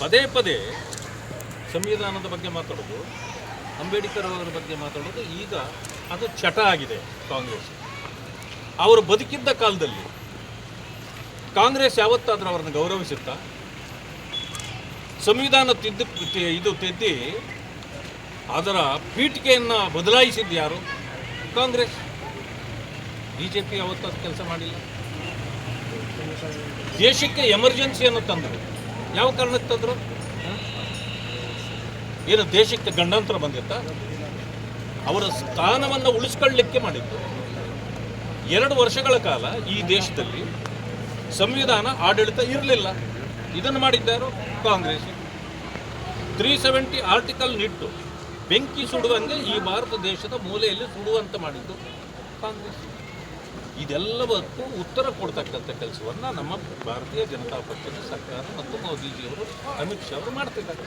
ಪದೇ ಪದೇ ಸಂವಿಧಾನದ ಬಗ್ಗೆ ಮಾತಾಡೋದು, ಅಂಬೇಡ್ಕರ್ ಅವರ ಬಗ್ಗೆ ಮಾತಾಡೋದು, ಈಗ ಅದು ಚಟ ಆಗಿದೆ ಕಾಂಗ್ರೆಸ್. ಅವರು ಬದುಕಿದ್ದ ಕಾಲದಲ್ಲಿ ಕಾಂಗ್ರೆಸ್ ಯಾವತ್ತಾದರೂ ಅವರನ್ನು ಗೌರವಿಸುತ್ತಾ, ಸಂವಿಧಾನ ತಿದ್ದು ಇದು ತಿದ್ದಿ, ಅದರ ಪೀಠಿಕೆಯನ್ನು ಬದಲಾಯಿಸಿದ್ದು ಯಾರು? ಕಾಂಗ್ರೆಸ್. ಬಿ ಜೆ ಪಿ ಯಾವತ್ತೂ ಕೆಲಸ ಮಾಡಿಲ್ಲ. ದೇಶಕ್ಕೆ ಎಮರ್ಜೆನ್ಸಿಯನ್ನು ತಂದರು. ಯಾವ ಕಾರಣಕ್ಕೆ ತಂದರು? ಏನು ದೇಶಕ್ಕೆ ಗಂಡಾಂತರ ಬಂದಿತ್ತ? ಅವರ ಸ್ಥಾನವನ್ನು ಉಳಿಸ್ಕೊಳ್ಳಿಕ್ಕೆ ಮಾಡಿದ್ದು. ಎರಡು ವರ್ಷಗಳ ಕಾಲ ಈ ದೇಶದಲ್ಲಿ ಸಂವಿಧಾನ ಆಡಳಿತ ಇರಲಿಲ್ಲ. ಇದನ್ನು ಮಾಡಿದ್ದಾರು ಕಾಂಗ್ರೆಸ್. ತ್ರೀ ಸೆವೆಂಟಿ ಆರ್ಟಿಕಲ್ ನಿಟ್ಟು ಬೆಂಕಿ ಸುಡುವಂತೆ ಈ ಭಾರತ ದೇಶದ ಮೂಲೆಯಲ್ಲಿ ಸುಡುವಂತೆ ಮಾಡಿದ್ದು ಕಾಂಗ್ರೆಸ್. ಇದೆಲ್ಲವಕ್ಕೂ ಉತ್ತರ ಕೊಡ್ತಕ್ಕಂಥ ಕೆಲಸವನ್ನು ನಮ್ಮ ಭಾರತೀಯ ಜನತಾ ಪಕ್ಷದ ಸರ್ಕಾರ ಮತ್ತು ಮೋದಿಜಿಯವರು ಅಮಿತ್ ಶಾ ಅವರು ಮಾಡ್ತಿದ್ದಾರೆ.